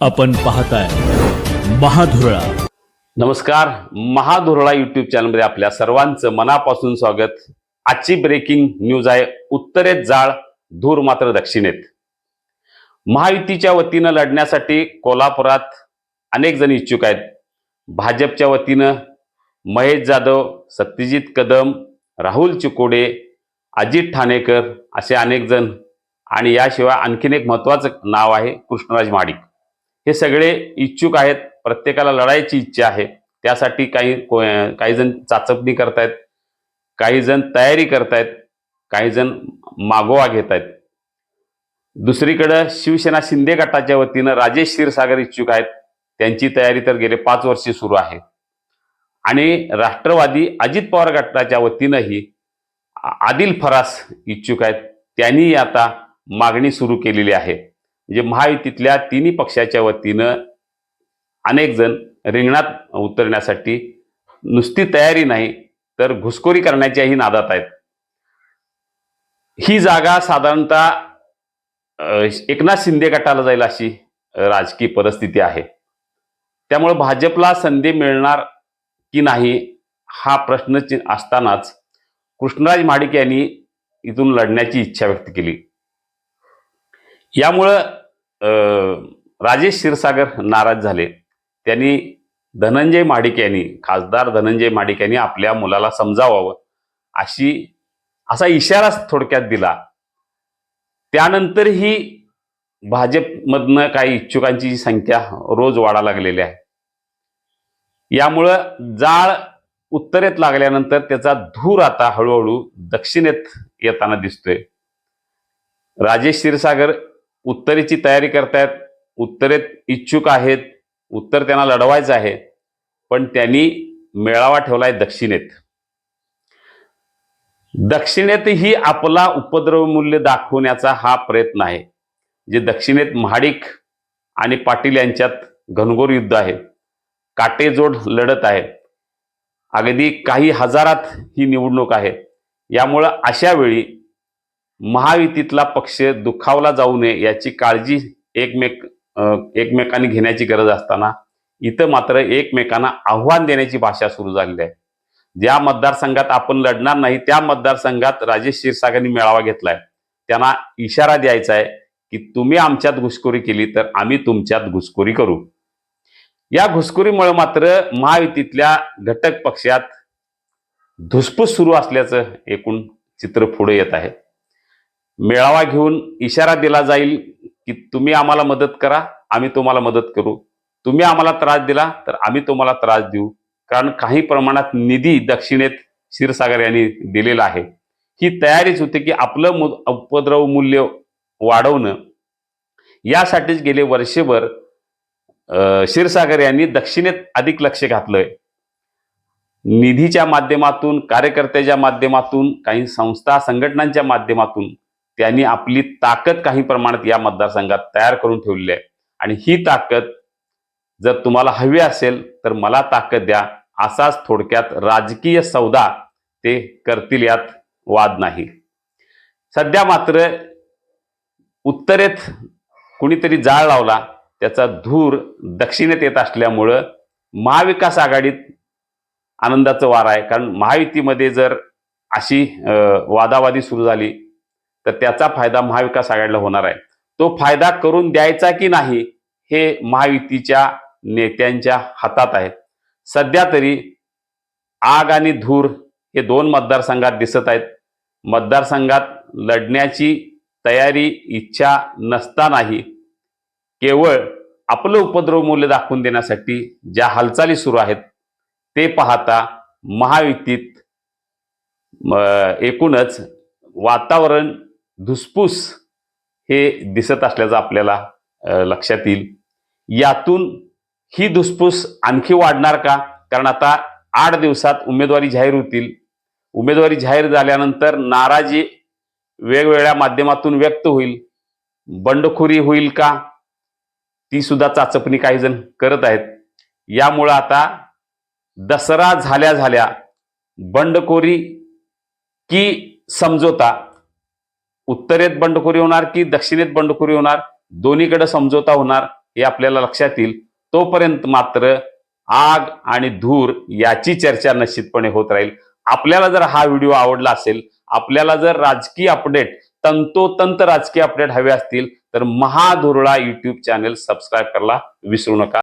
आपण पाहताय महाधुरळा. नमस्कार महाधुरळा युट्यूब चॅनलमध्ये आपल्या सर्वांचं मनापासून स्वागत. आजची ब्रेकिंग न्यूज आहे उत्तरेत जाळ धूर मात्र दक्षिणेत. महायुतीच्या वतीनं लढण्यासाठी कोल्हापुरात अनेक जण इच्छुक आहेत. भाजपच्या वतीनं महेश जाधव सत्यजित कदम राहुल चिकोडे अजित ठाणेकर असे अनेक जण. आणि याशिवाय आणखीन एक महत्त्वाचं नाव आहे कृष्णराज महाडिक. हे सगळे इच्छुक आहेत. प्रत्येकाला लढायची इच्छा आहे. त्यासाठी काही को- काही जण चाचपणी करतायत. काही जण तयारी करतायत. काही जण मागोवा घेत आहेत दुसरीकडं शिवसेना शिंदे गटाच्या वतीनं राजेश क्षीरसागर इच्छुक आहेत. त्यांची तयारी तर गेले पाच वर्षे सुरू आहे. आणि राष्ट्रवादी अजित पवार गटाच्या वतीनंही आ- आदिल फरास इच्छुक आहेत. त्यांनी आता मागणी सुरू केलेली आहे. म्हणजे महायुतीतल्या तिन्ही पक्षाच्या वतीनं अनेक जण रिंगणात उतरण्यासाठी नुसती तयारी नाही तर घुसखोरी करण्याच्याही नादात आहेत. ही जागा साधारणतः एकनाथ शिंदे गटाला जाईल अशी राजकीय परिस्थिती आहे. त्यामुळे भाजपला संधी मिळणार की नाही हा प्रश्न असतानाच कृष्णराज महाडिक यांनी इथून लढण्याची इच्छा व्यक्त केली. यामुळं राजेश क्षीरसागर नाराज झाले. त्यांनी धनंजय महाडिक यांनी खासदार धनंजय महाडिक यांनी आपल्या मुलाला समजावावं अशी असा इशाराच थोडक्यात दिला. त्यानंतरही भाजपमधनं काही इच्छुकांची संख्या रोज वाढा लागलेली आहे. यामुळं जाळ उत्तरेत लागल्यानंतर त्याचा धूर आता हळूहळू दक्षिणेत येताना दिसतोय. राजेश क्षीरसागर उत्तरेची तयारी करतायत उत्तरेत इच्छुक आहेत उत्तर त्यांना लढवायचं आहे पण त्यांनी मेळावा ठेवलाय दक्षिणेत. दक्षिणेतही आपला उपद्रव मूल्य दाखवण्याचा हा प्रयत्न आहे जे दक्षिणेत महाडिक आणि पाटील यांच्यात घनघोर युद्ध आहे काटेजोड लढत आहे. अगदी काही हजारात ही निवडणूक आहे यामुळं अशा वेळी महायुतीतला पक्ष दुखावला जाऊ नये याची काळजी एकमेक एकमेकांनी घेण्याची गरज असताना इथं मात्र एकमेकांना आव्हान देण्याची भाषा सुरू झालेली आहे. ज्या मतदारसंघात आपण लढणार नाही त्या मतदारसंघात राजेश क्षीरसागरांनी मेळावा घेतलाय. त्यांना इशारा द्यायचा आहे की तुम्ही आमच्यात घुसखोरी केली तर आम्ही तुमच्यात घुसखोरी करू. या घुसखोरीमुळे मात्र महायुतीतल्या घटक पक्षात धुसफूस सुरू असल्याचं एकूण चित्र पुढे येत आहे. मेळावा घेऊन इशारा दिला जाईल की तुम्ही आम्हाला मदत करा आम्ही तुम्हाला मदत करू. तुम्ही आम्हाला त्रास दिला तर आम्ही तुम्हाला त्रास देऊ. कारण काही प्रमाणात निधी दक्षिणेत क्षीरसागर यांनी दिलेला आहे. ही तयारीच होती की आपलं मु उपद्रव मूल्य वाढवणं. यासाठीच गेले वर्षभर क्षीरसागर यांनी दक्षिणेत अधिक लक्ष घातलंय. निधीच्या माध्यमातून कार्यकर्त्याच्या माध्यमातून काही संस्था संघटनांच्या माध्यमातून त्यांनी आपली ताकद काही प्रमाणात या मतदारसंघात तयार करून ठेवलेली आहे. आणि ही ताकद जर तुम्हाला हवी असेल तर मला ताकद द्या. असाच थोडक्यात राजकीय सौदा ते करतील यात वाद नाही. सध्या मात्र उत्तरेत कुणीतरी जाळ लावला त्याचा धूर दक्षिणेत येत असल्यामुळं महाविकास आघाडीत आनंदाचं वार आहे. कारण महायुतीमध्ये जर अशी वादावादी सुरू झाली तर त्याचा फायदा महाविकास आघाडीला होणार आहे. तो फायदा करून द्यायचा की नाही हे महायुतीच्या नेत्यांच्या हातात आहे. सध्या तरी आग आणि धूर हे दोन मतदारसंघात दिसत आहेत. मतदारसंघात लढण्याची तयारी इच्छा नसतानाही केवळ आपलं उपद्रव मूल्य दाखवून देण्यासाठी ज्या हालचाली सुरू आहेत ते पाहता महायुतीत एकूणच वातावरण धुसफूस हे दिसत असल्याचं आपल्याला लक्षात येईल. यातून ही धुसफूस आणखी वाढणार का? कारण आता आठ दिवसात उमेदवारी जाहीर होतील. उमेदवारी जाहीर झाल्यानंतर नाराजी वेगवेगळ्या माध्यमातून व्यक्त होईल. बंडखोरी होईल का? ती सुद्धा चाचपणी काही जण करत आहेत. यामुळं आता दसरा झाल्या झाल्या बंडखोरी की समझोता उत्तरेत बंडखोरी होणार की दक्षिणेत बंडखोरी होणार? दोन्हीकडे समझोता होणार हे आपल्याला लक्षात येईल. तोपर्यंत मात्र आग आणि धूर याची चर्चा निश्चितपणे होत राहील. आपल्याला जर हा व्हिडिओ आवडला असेल आपल्याला जर राजकीय अपडेट तंतोतंत राजकीय अपडेट हवे असतील तर महाधुरळा युट्यूब चॅनेल सबस्क्राईब करायला विसरू नका.